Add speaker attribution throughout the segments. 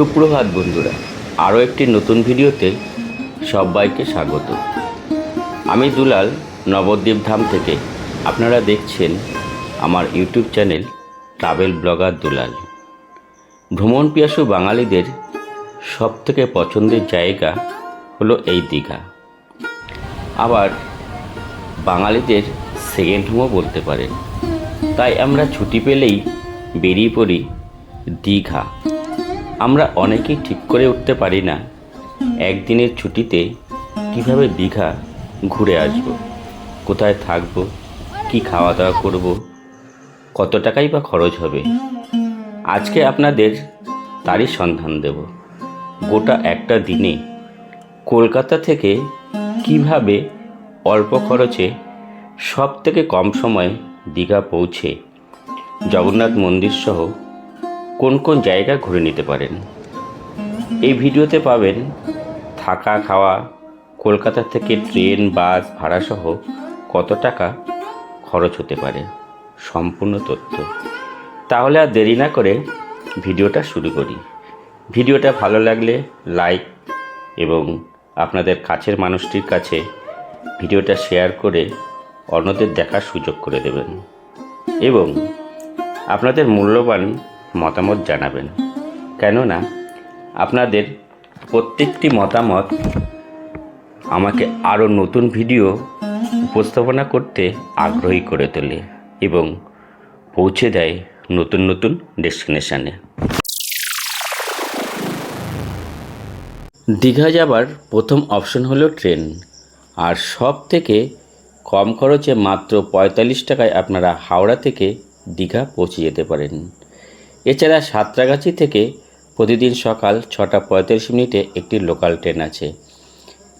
Speaker 1: সুপ্রভাত বন্ধুরা, আরও একটি নতুন ভিডিওতে সবাইকে স্বাগত। আমি দুলাল, নবদ্বীপ ধাম থেকে। আপনারা দেখছেন আমার YouTube channel travel blogger Dulal. ভ্রমণ পিয়াসু বাঙালিদের সবথেকে পছন্দের জায়গা হলো এই দীঘা। আবার বাঙালিদের সেকেন্ড হোমও বলতে পারেন। তাই আমরা ছুটি পেলেই বেরিয়ে পড়ি দীঘা। আমরা অনেকেই ঠিক করে উঠতে পারি না। একদিনের ছুটিতে কীভাবে দীঘা ঘুরে আসব? কোথায় থাকব? কি খাওয়া দাওয়া করব? কত টাকাই বা খরচ হবে? আজকে আপনাদের তারই সন্ধান দেব। গোটা একটা দিনে কলকাতা থেকে কীভাবে অল্প খরচে সব থেকে কম সময়ে দীঘা পৌঁছে? জগন্নাথ মন্দির সহ কোন কোন জায়গা ঘুরে নিতে পারেন। এই ভিডিওতে পাবেন থাকা, খাওয়া, কলকাতা থেকে ট্রেন, বাস, ভাড়াসহ কত টাকা খরচ হতে পারে, সম্পূর্ণ তথ্য। তাহলে আর দেরি না করে ভিডিওটা শুরু করি। ভিডিওটা ভালো লাগলে লাইক এবং আপনাদের কাছের মানুষটির কাছে ভিডিওটা শেয়ার করে অন্যদের দেখার সুযোগ করে দেবেন। এবং আপনাদের মূল্যবান মতামত জানাবেন। কেননা, আপনাদের প্রত্যেকটি মতামত আমাকে আরও নতুন ভিডিও উপস্থাপনা করতে আগ্রহী করে তোলে এবং পৌঁছে দেয় নতুন নতুন ডেস্টিনেশানে। দীঘা যাবার প্রথম অপশন হলো ট্রেন। আর সব থেকে কম খরচে মাত্র পঁয়তাল্লিশ টাকায় আপনারা হাওড়া থেকে দীঘা পৌঁছে যেতে পারেন। এছাড়া সাঁতরাগাছি থেকে প্রতিদিন সকাল ছটা পঁয়তাল্লিশ মিনিটে একটি লোকাল ট্রেন আছে।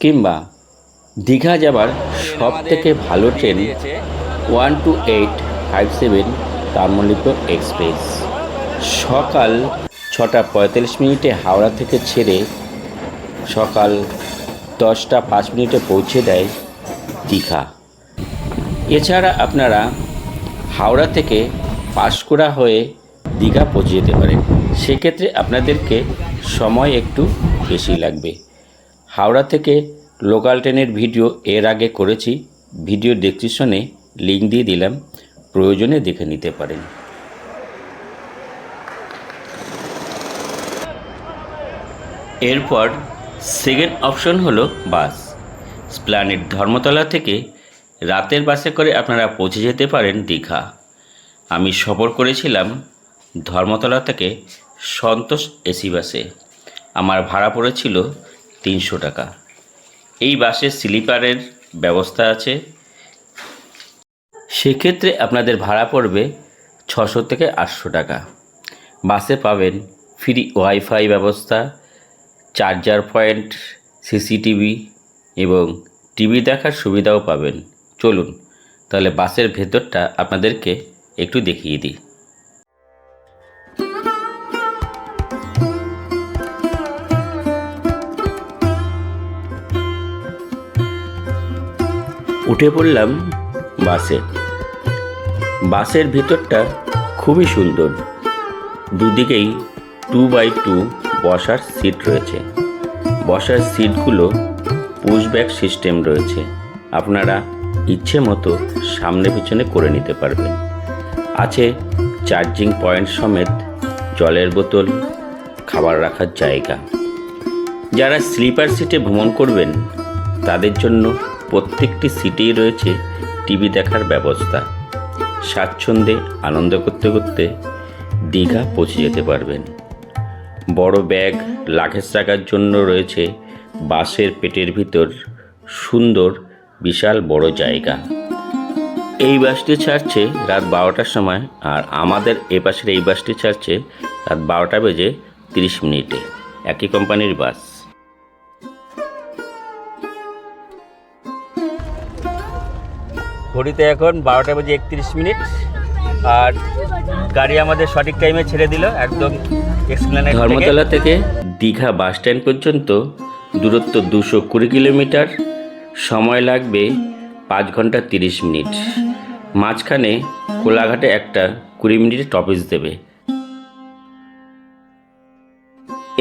Speaker 1: কিংবা দীঘা যাবার সব থেকে ভালো train one two eight five seven Tamralipta express. সকাল ছটা পঁয়তাল্লিশ মিনিটে হাওড়া থেকে ছেড়ে সকাল দশটা পাঁচ মিনিটে পৌঁছে দেয় দীঘা। এছাড়া আপনারা হাওড়া থেকে পাঁশকুড়া হয়ে দীঘা পৌঁছে যেতে পারেন সেক্ষেত্রে আপনাদেরকে সময় একটু বেশি লাগবে। হাওড়া থেকে লোকাল ট্রেনের ভিডিও এর আগে করেছি। ভিডিও ডেসক্রিপশনে লিঙ্ক দিয়ে দিলাম। প্রয়োজনে দেখে নিতে পারেন। এরপর সেকেন্ড অপশন হলো বাস স্প্লানেট ধর্মতলা থেকে রাতের বাসে করে আপনারা পৌঁছে যেতে পারেন দীঘা। আমি সফর করেছিলাম ধর্মতলা থেকে সন্তোষ এসি বাসে। আমার ভাড়া পড়েছিল তিনশো টাকা। এই বাসে স্লিপারের ব্যবস্থা আছে। সেক্ষেত্রে আপনাদের ভাড়া পড়বে ছশো থেকে আটশো টাকা। বাসে পাবেন ফ্রি ওয়াইফাই ব্যবস্থা চার্জার পয়েন্ট সিসিটিভি এবং টিভি দেখার সুবিধাও পাবেন। চলুন, তাহলে বাসের ভেতরটা আপনাদেরকে একটু দেখিয়ে দিই। উঠে পড়লাম বাসে। বাসের ভেতরটা খুবই সুন্দর। দুদিকেই টু বাই টু বসার সিট রয়েছে। বসার সিটগুলো পুশব্যাক সিস্টেম রয়েছে। আপনারা ইচ্ছে মতো সামনে পিছনে করে নিতে পারবেন। আছে চার্জিং পয়েন্ট সমেত জলের বোতল, খাবার রাখার জায়গা। যারা স্লিপার সিটে ভ্রমণ করবেন, তাদের জন্য প্রত্যেকটি সিটেই রয়েছে টিভি দেখার ব্যবস্থা। স্বাচ্ছন্দ্যে আনন্দ করতে করতে দীঘা পৌঁছে যেতে পারবেন। বড় ব্যাগ, লাগেজ রাখার জন্য রয়েছে বাসের পেটের ভিতর সুন্দর, বিশাল বড় জায়গা। এই বাসটি ছাড়ছে রাত বারোটার সময় আর আমাদের এ পাশের এই বাসটি ছাড়ছে রাত বারোটা বেজে তিরিশ মিনিটে। একই কোম্পানির বাস। ঘড়িতে এখন বারোটা বাজে একত্রিশ মিনিট। আর গাড়ি আমাদের সঠিক টাইমে ছেড়ে দিল, একদম ধর্মতলা থেকে দীঘা বাস স্ট্যান্ড পর্যন্ত দূরত্ব দুশো কুড়ি কিলোমিটার। সময় লাগবে পাঁচ ঘণ্টা তিরিশ মিনিট। মাঝখানে কোলাঘাটে একটা কুড়ি মিনিটের টপিস দেবে।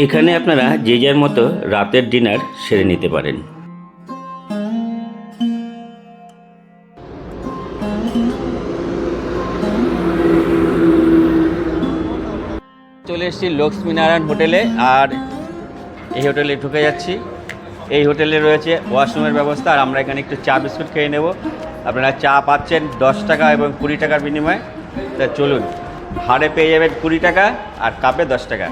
Speaker 1: এখানে আপনারা যে যার মতো রাতের ডিনার সেরে নিতে পারেন। এসেছি লক্ষ্মীনারায়ণ হোটেলে আর এই হোটেলে ঢুকে যাচ্ছি। এই হোটেলে রয়েছে ওয়াশরুমের ব্যবস্থা আর আমরা এখানে একটু চা বিস্কুট খেয়ে নেব। আপনারা চা পাচ্ছেন দশ টাকা এবং কুড়ি টাকার বিনিময়ে। তা চলুন ভাড়ে পেয়ে যাবেন কুড়ি টাকা আর কাপে দশ টাকা।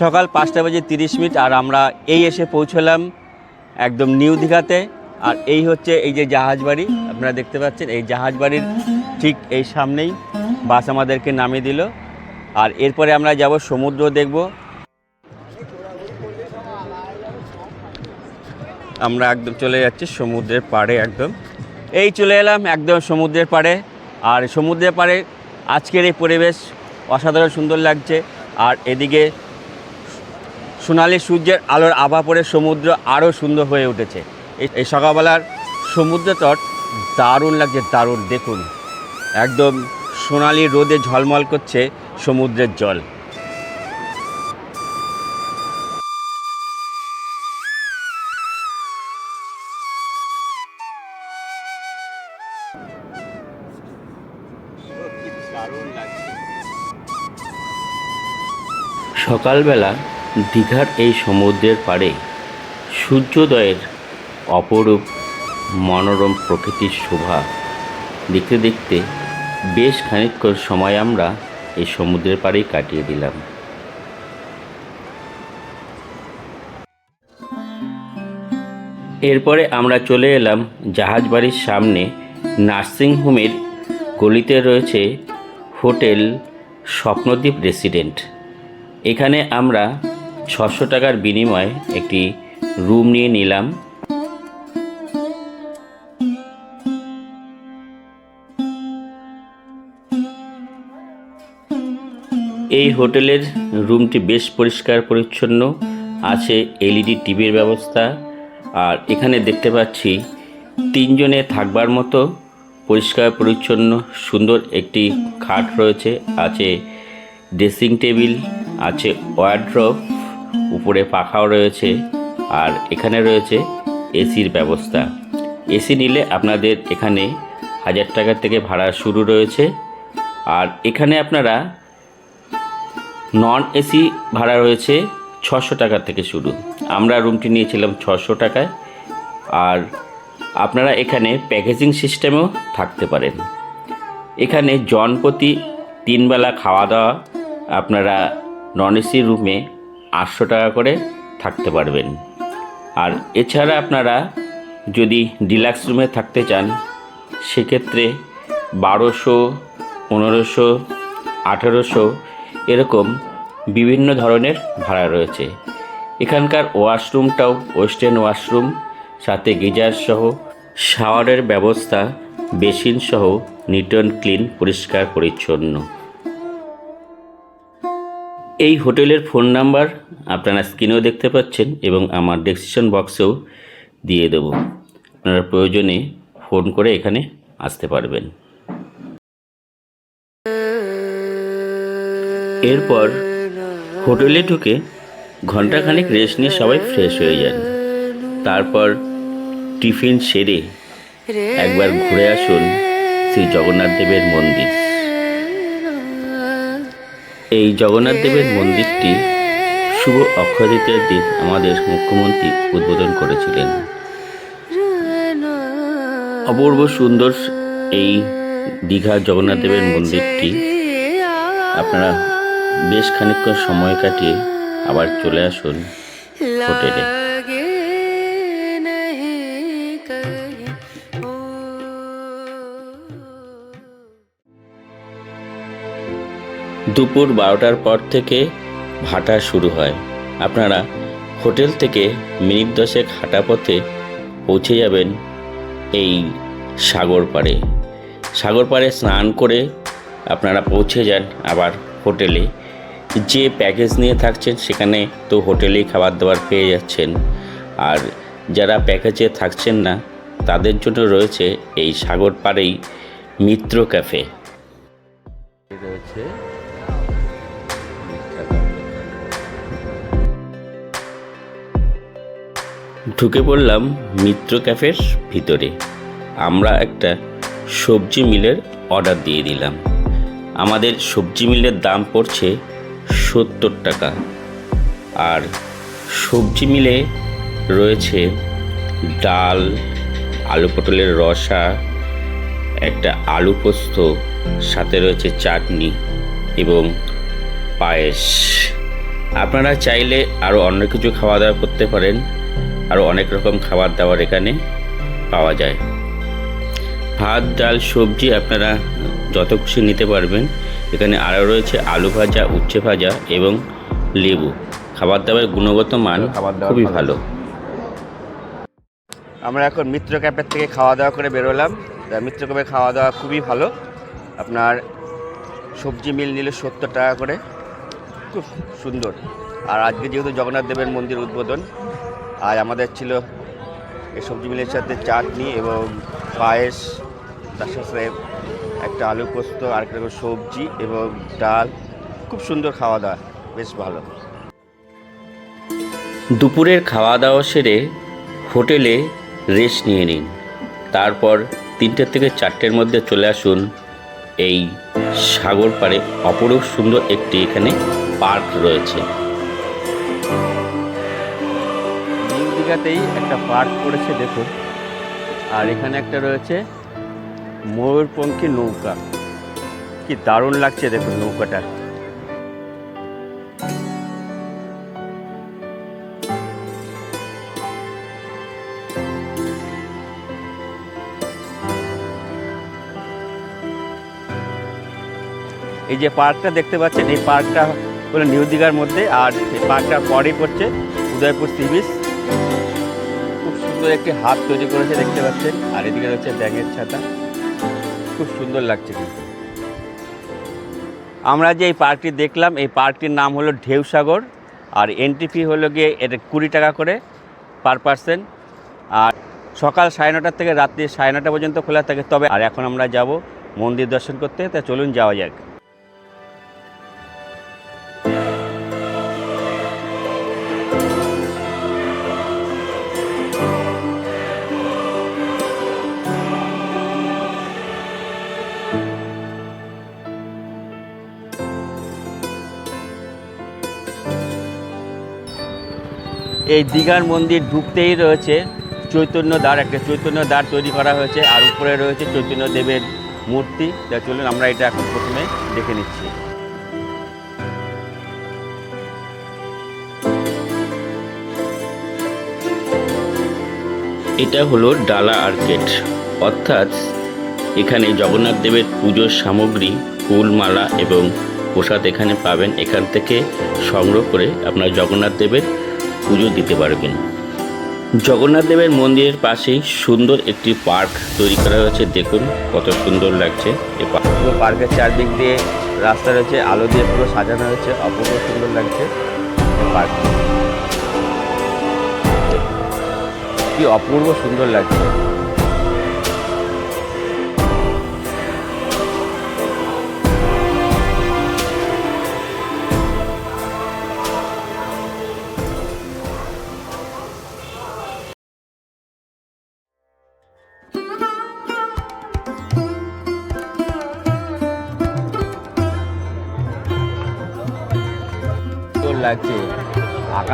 Speaker 1: সকাল পাঁচটা বাজে তিরিশ মিনিট আর আমরা এই এসে পৌঁছলাম একদম নিউ দীঘাতে। আর এই হচ্ছে এই যে জাহাজ বাড়ি, আপনারা দেখতে পাচ্ছেন, এই জাহাজ বাড়ির ঠিক এই সামনেই বাস আমাদেরকে নামিয়ে দিল। আর এরপরে আমরা যাব সমুদ্র দেখব। আমরা একদম চলে যাচ্ছি সমুদ্রের পাড়ে একদম। এই চলে এলাম একদম সমুদ্রের পাড়ে। আর সমুদ্রের পাড়ে আজকের এই পরিবেশ অসাধারণ সুন্দর লাগছে। আর এদিকে সোনালি সূর্যের আলোর আভা পড়ে সমুদ্র আরও সুন্দর হয়ে উঠেছে। এই সকালবেলার সমুদ্র তট দারুণ লাগছে, দারুণ, দেখুন। একদম সোনালি রোদে ঝলমল করছে সমুদ্রের জল। সকালবেলা দীঘার এই সমুদ্রের পাড়ে সূর্যোদয়ের অপরূপ মনোরম প্রকৃতির শোভা দেখতে দেখতে বেশ খানিকক্ষণ সময় আমরা এই সমুদ্রের পাড়েই কাটিয়ে দিলাম। এরপরে আমরা চলে এলাম জাহাজ বাড়ির সামনে নার্সিংহোমের গলিতে রয়েছে হোটেল স্বপ্নদ্বীপ রেসিডেন্ট। এখানে আমরা ছশো টাকার বিনিময়ে একটি রুম নিয়ে নিলাম। এই হোটেলের রুমটি বেশ পরিষ্কার, পরিচ্ছন্ন, আছে এলইডি, টিভির ব্যবস্থা, আর এখানে দেখতে পাচ্ছি তিনজনে থাকবার মতো পরিষ্কার, পরিচ্ছন্ন, সুন্দর একটি খাট রয়েছে, আছে ড্রেসিং টেবিল, আছে ওয়ার্ড্রপ উপরে পাখাও রয়েছে আর এখানে রয়েছে এসির ব্যবস্থা। এসি নিলে আপনাদের এখানে হাজার টাকা থেকে ভাড়া শুরু রয়েছে। আর এখানে আপনারা নন এসি ভাড়া রয়েছে ছশো টাকা থেকে শুরু। আমরা রুমটি নিয়েছিলাম ছশো টাকায়। আর আপনারা এখানে প্যাকেজিং সিস্টেমেও থাকতে পারেন। এখানে জনপ্রতি তিনবেলা খাওয়া দাওয়া আপনারা নন এসি রুমে আটশো টাকা করে থাকতে পারবেন। আর এছাড়া আপনারা যদি ডিলাক্স রুমে থাকতে চান, সেক্ষেত্রে বারোশো, পনেরোশো, আঠেরোশো এরকম বিভিন্ন ধরনের ভাড়া রয়েছে। এখানকার ওয়াশরুমটাও ওয়েস্টার্ন ওয়াশরুম, সাথে গিজার সহ শাওয়ারের ব্যবস্থা, বেসিন সহ নিট অ্যান্ড ক্লিন, পরিষ্কার, পরিচ্ছন্ন। এই হোটেলের ফোন নাম্বার আপনারা স্ক্রিনেও দেখতে পাচ্ছেন এবং আমার ডেসক্রিপশন বক্সেও দিয়ে দেবো। আপনারা প্রয়োজনে ফোন করে এখানে আসতে পারবেন। এরপর হোটেলে ঢুকে ঘন্টাখানেক রেস্ট নিয়ে সবাই ফ্রেশ হয়ে যান। তারপর টিফিন সেরে একবার ঘুরে আসুন শ্রী জগন্নাথ দেবের মন্দির। এই জগন্নাথ দেবের মন্দিরটি শুভ অক্ষয় দিন আমাদের মুখ্যমন্ত্রী উদ্বোধন করেছিলেন। অপূর্ব সুন্দর এই দীঘা জগন্নাথ দেবের মন্দিরটি আপনারা বেশ খানিক সময় কাটিয়ে আবার চলে আসুন হোটেলে। দুপুর বারোটার পর থেকে ভাটা শুরু হয়। আপনারা হোটেল থেকে মিনিট দশেক হাঁটা পথে পৌঁছে যাবেন এই সাগর পাড়ে। সাগর পাড়ে স্নান করে আপনারা পৌঁছে যান আবার হোটেলে। যে প্যাকেজ নিয়ে থাকছেন সেখানে তো হোটেলেই খাবার দাবার পেয়ে যাচ্ছেন। আর যারা প্যাকেজে থাকছেন না, তাদের জন্য রয়েছে এই সাগর পাড়েই মিত্র ক্যাফে। ঢুকে পড়লাম মিত্র ক্যাফের ভিতরে। আমরা একটা সবজি মিলের অর্ডার দিয়ে দিলাম। আমাদের সবজি মিলের দাম পড়ছে সত্তর টাকা। আর সবজি মিলে রয়েছে ডাল, আলু পটলের রসা, একটা আলু পোস্ত, সাথে রয়েছে চাটনি এবং পায়েস। আপনারা চাইলে আরও অন্য কিছু খাওয়া দাওয়া করতে পারেন। আরও অনেক রকম খাবার দাবার এখানে পাওয়া যায়। ভাত ডাল সবজি আপনারা যত খুশি নিতে পারবেন। এখানে আরও রয়েছে আলু ভাজা উচ্ছে ভাজা এবং লেবু। খাবার দাবারের গুণগত মান
Speaker 2: খাবার দাবার
Speaker 1: খুবই
Speaker 2: ভালো। আমরা এখন মিত্র ক্যাফের থেকে খাওয়া দাওয়া করে বেরোলাম। মিত্র ক্যাপের খাওয়া দাওয়া খুবই ভালো। আপনার সবজি মিল নিলে সত্তর টাকা করে। খুব সুন্দর। আর আজকে যেহেতু জগন্নাথ দেবের মন্দির উদ্বোধন আজ আমাদের ছিল এই সবজি মিলের সাথে চাটনি এবং পায়েস, তার সাথে একটা আলু পোস্ত আর একটা সবজি এবং ডাল। খুব সুন্দর খাওয়া দাওয়া, বেশ ভালো।
Speaker 1: দুপুরের খাওয়া দাওয়া সেরে হোটেলে রেস্ট নিয়ে নিন। তারপর তিনটের থেকে চারটের মধ্যে চলে আসুন এই সাগর পাড়ে। অপরূপ সুন্দর একটি এখানে পার্ক রয়েছে।
Speaker 2: দীঘাতেই একটা পার্ক করেছে দেখুন। আর এখানে একটা রয়েছে ময়ূরপঙ্খী নৌকা। কি দারুণ লাগছে দেখুন নৌকাটা। এই যে পার্কটা দেখতে পাচ্ছেন, এই পার্কটা হলো নিউ দীঘার মধ্যে, আর এই পার্কটার পরেই পড়ছে উদয়পুর সি বিচ। সুন্দর একটি হাত তৈরি করেছে, দেখতে পাচ্ছেন। আর এদিকে রয়েছে ব্যাঙের ছাতা। খুব সুন্দর লাগছে কিন্তু। আমরা যে এই পার্কটি দেখলাম, এই পার্কটির নাম হলো ঢেউসাগর। আর এন্ট্রি ফি হলো গিয়ে এটা কুড়ি টাকা করে পার পার্সেন্ট আর সকাল সাড়ে নটার থেকে রাত্রি সাড়ে নটা পর্যন্ত খোলা থাকে। তবে আর এখন আমরা যাব মন্দির দর্শন করতে। তা চলুন যাওয়া যাক। এই দীঘার মন্দির ঢুকতেই রয়েছে। চৈতন্য দ্বার, একটা চৈতন্য দ্বার তৈরি করা হয়েছে আর উপরে রয়েছে চৈতন্য দেবের মূর্তি। যা চলুন, আমরা এটা এখন প্রথমে দেখে নিচ্ছি।
Speaker 1: এটা হলো ডালা আর্কেট অর্থাৎ এখানে জগন্নাথ দেবের পুজোর সামগ্রী ফুল মালা এবং প্রসাদ এখানে পাবেন। এখান থেকে সংগ্রহ করে আপনার জগন্নাথ দেবের পুজো দিতে পারবেন। জগন্নাথ দেবের মন্দিরের পাশেই সুন্দর একটি পার্ক তৈরি করা হয়েছে। দেখুন কত সুন্দর লাগছে এই পার্ক
Speaker 2: পুরো পার্কের চারদিক দিয়ে রাস্তা রয়েছে, আলো দিয়ে পুরো সাজানো হয়েছে। অপূর্ব সুন্দর লাগছে পার্ক। কি অপূর্ব সুন্দর লাগছে।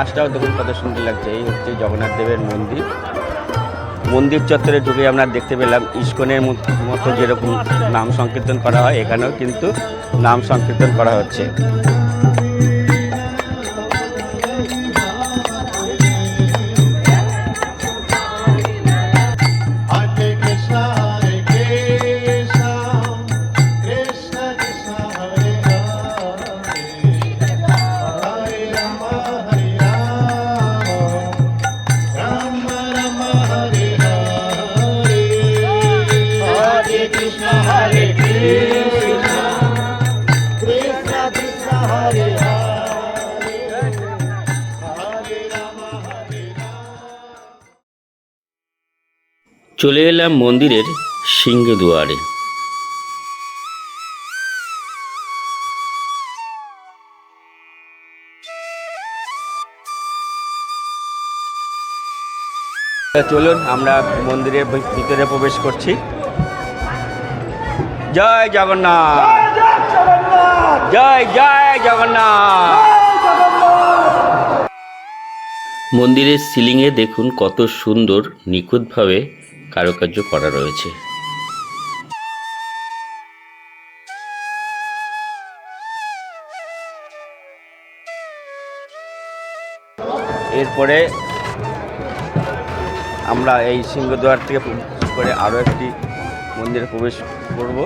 Speaker 2: আকাশটাও দেখুন কত সুন্দর লাগছে। এই হচ্ছে জগন্নাথ দেবের মন্দির। মন্দির চত্বরে ঢুকে আমরা দেখতে পেলাম ইস্কনের মতো যেরকম নাম সংকীর্তন করা হয়, এখানেও কিন্তু নাম সংকীর্তন করা হচ্ছে।
Speaker 1: চলে এলাম মন্দিরের সিংহ সিংহদুয়ারে
Speaker 2: চলুন আমরা মন্দিরের ভিতরে প্রবেশ করছি। জয় জগন্নাথ! জয় জয় জগন্নাথ!
Speaker 1: মন্দিরের সিলিংয়ে দেখুন কত সুন্দর নিখুঁতভাবে কারুকার্য করা রয়েছে।
Speaker 2: এরপরে আমরা এই সিংহদ্বার থেকে করে আরও একটি মন্দিরে প্রবেশ করব।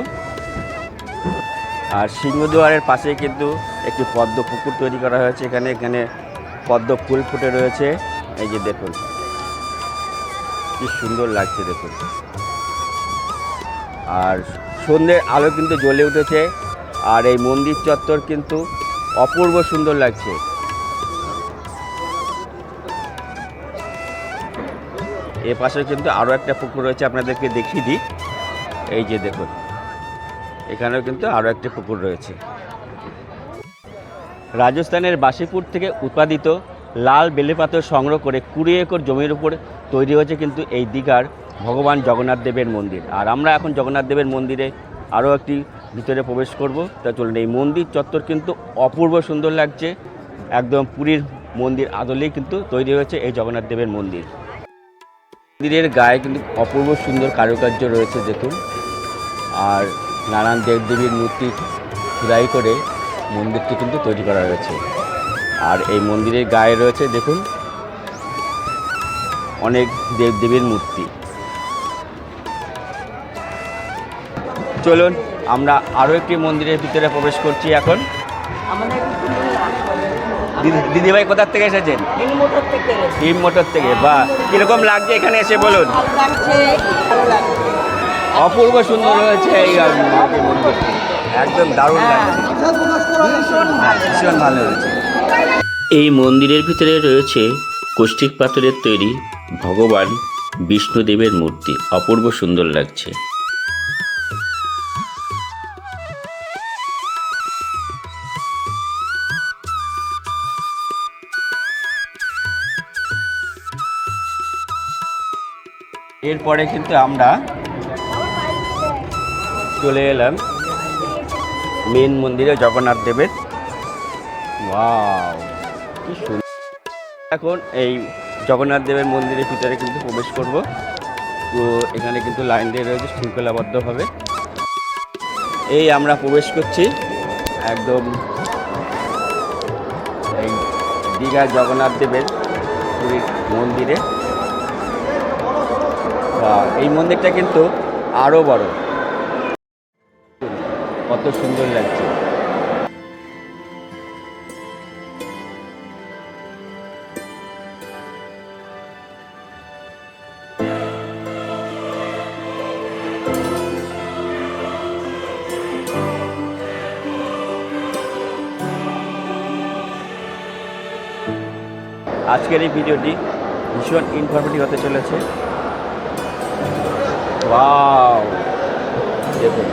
Speaker 2: আর সিংহদ্বারের পাশে কিন্তু একটি পদ্ম পুকুর তৈরি করা হয়েছে। এখানে এখানে পদ্ম ফুল ফুটে রয়েছে। এই যে দেখুন। কি সুন্দর লাগছে দেখুন। আর সন্ধ্যের আলো কিন্তু জ্বলে উঠেছে, আর এই মন্দির চত্বর কিন্তু অপূর্ব সুন্দর লাগছে। এ পাশে কিন্তু আরও একটা পুকুর রয়েছে, আপনাদেরকে দেখিয়ে দিই। এই যে দেখুন, এখানেও কিন্তু আরও একটা পুকুর রয়েছে। রাজস্থানের বাসিপুর থেকে উৎপাদিত লাল বেলেপাথর সংগ্রহ করে কুড়ি একর জমির উপর তৈরি হয়েছে কিন্তু এই দীঘার ভগবান জগন্নাথ দেবের মন্দির। আর আমরা এখন জগন্নাথ দেবের মন্দিরে আরও একটি ভিতরে প্রবেশ করব। তা চলুন, এই মন্দির চত্বর কিন্তু অপূর্ব সুন্দর লাগছে। একদম পুরীর মন্দির আদলেই কিন্তু তৈরি হয়েছে এই জগন্নাথ দেবের মন্দির। মন্দিরের গায়ে কিন্তু অপূর্ব সুন্দর কারুকার্য রয়েছে, দেখুন। আর নানান দেবদেবীর মূর্তি খোদাই করে মন্দিরটি কিন্তু তৈরি করা রয়েছে আর এই মন্দিরের গায়ে রয়েছে দেখুন অনেক দেবদেবীর মূর্তি। চলুন আমরা আরও একটি মন্দিরের ভিতরে প্রবেশ করছি এখন। দিদি- দিদিভাই কোথার থেকে এসেছেন? হিম মোটর থেকে বা কীরকম লাগছে এখানে এসে বলুন? অপূর্ব সুন্দর হয়েছে এই একদম দারুণ লাগছে।
Speaker 3: ভীষণ ভালো
Speaker 2: হয়েছে।
Speaker 1: এই মন্দিরের ভিতরে রয়েছে কৌষ্টিক পাথরের তৈরি ভগবান বিষ্ণুদেবের মূর্তি। অপূর্ব সুন্দর লাগছে।
Speaker 2: এরপরে কিন্তু আমরা চলে এলাম মেন মন্দিরে জগন্নাথ দেবের কি সুন্দর। এখন এই জগন্নাথ দেবের মন্দিরের ভিতরে কিন্তু প্রবেশ করব। তো এখানে কিন্তু লাইন দিয়ে রয়েছে শৃঙ্খলাবদ্ধভাবে এই আমরা প্রবেশ করছি একদম এই দীঘা জগন্নাথ দেবের পুরীর মন্দিরে। এই মন্দিরটা কিন্তু আরও বড়। কত সুন্দর লাগছে। আজকের এই ভিডিওটি ভীষণ ইনফরমেটিভ হতে চলেছে। দেখুন।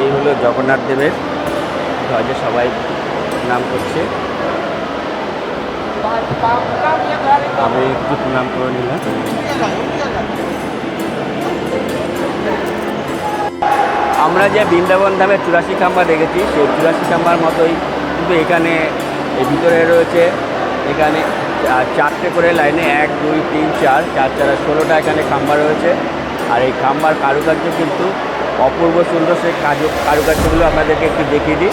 Speaker 2: এই হলো জগন্নাথ দেবের। ধ্বজে সবাই নাম করছে। আমি একটু প্রণাম করে নিলাম। আমরা যে বৃন্দাবন ধামের চুরাশি খাম্বা দেখেছি, সেই চুরাশি খাম্বার মতোই কিন্তু এখানে ভিতরে রয়েছে, এখানে চারটে করে লাইনে, এক, দুই, তিন, চার চার চার ষোলোটা এখানে খাম্বা রয়েছে। আর এই খাম্বার কারুকার্য কিন্তু অপূর্ব সুন্দর সেই কারুকার্যগুলো আপনাদেরকে একটু দেখিয়ে দিই।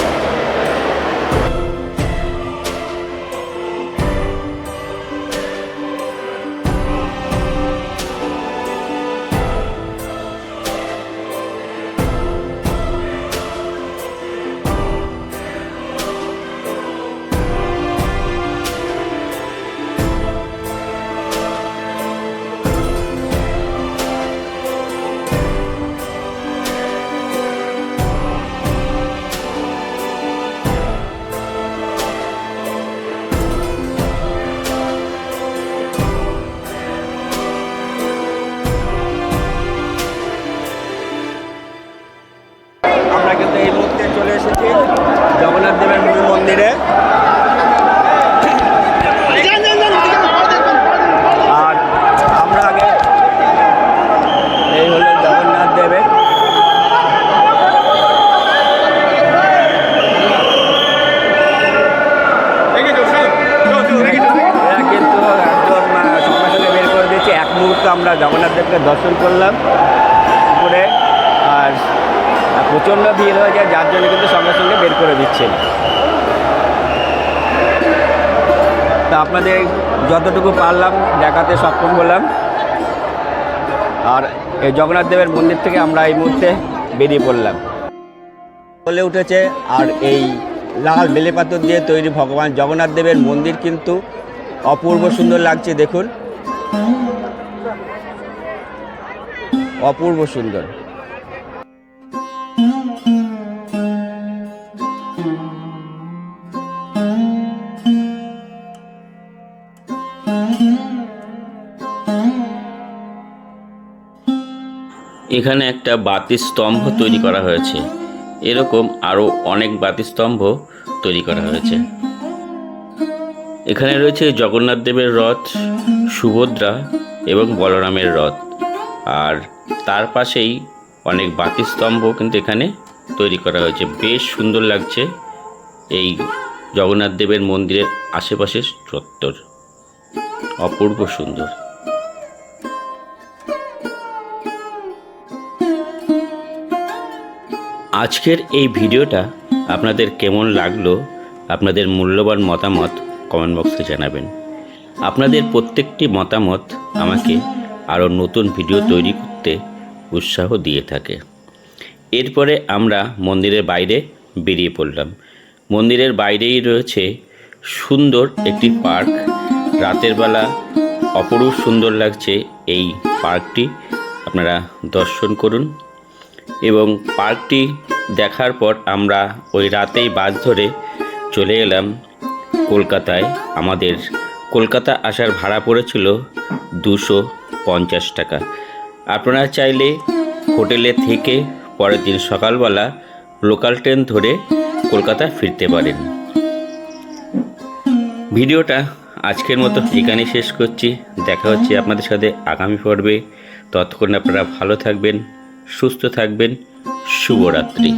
Speaker 2: আপনাদের যতটুকু পারলাম, দেখাতে সক্ষম হলাম। আর এই জগন্নাথ দেবের মন্দির থেকে আমরা এই মুহূর্তে বেরিয়ে পড়লাম। বলে উঠেছে, আর এই লাল বেলে পাথর দিয়ে তৈরি ভগবান জগন্নাথ দেবের মন্দির কিন্তু অপূর্ব সুন্দর লাগছে, দেখুন। অপূর্ব সুন্দর।
Speaker 1: এখানে একটা বাতি স্তম্ভ তৈরি করা হয়েছে। এরকম আরও অনেক বাতি স্তম্ভ তৈরি করা হয়েছে। এখানে রয়েছে জগন্নাথ দেবের রথ, সুভদ্রা এবং বলরামের রথ। আর তার পাশেই অনেক বাতি স্তম্ভ কিন্তু এখানে তৈরি করা হয়েছে। বেশ সুন্দর লাগছে এই জগন্নাথ দেবের মন্দিরের আশেপাশের চত্বর। অপূর্ব সুন্দর। আজকের এই ভিডিওটা আপনাদের কেমন লাগল, আপনাদের মূল্যবান মতামত কমেন্ট বক্সে জানাবেন। আপনাদের প্রত্যেকটি মতামত আমাকে আরও নতুন ভিডিও তৈরি করতে উৎসাহ দিয়ে থাকে। এরপরে আমরা মন্দিরের বাইরে বেরিয়ে পড়লাম। মন্দিরের বাইরেই রয়েছে সুন্দর একটি পার্ক। রাতের বেলা অপরূপ সুন্দর লাগছে এই পার্কটি। আপনারা দর্শন করুন। এবং পার্কটি দেখার পর আমরা ওই রাতেই বাস ধরে চলে এলাম কলকাতায়। আমাদের কলকাতা আসার ভাড়া পড়েছিল দুশো পঞ্চাশ টাকা। আপনারা চাইলে হোটেলে থেকে পরের দিন সকালবেলা লোকাল ট্রেন ধরে কলকাতা ফিরতে পারেন। ভিডিওটা আজকের মতো এখানেই শেষ করছি। দেখা হচ্ছে আপনাদের সাথে আগামী পর্বে। ততক্ষণ আপনারা ভালো থাকবেন। সুস্থ থাকবেন। শুভরাত্রি।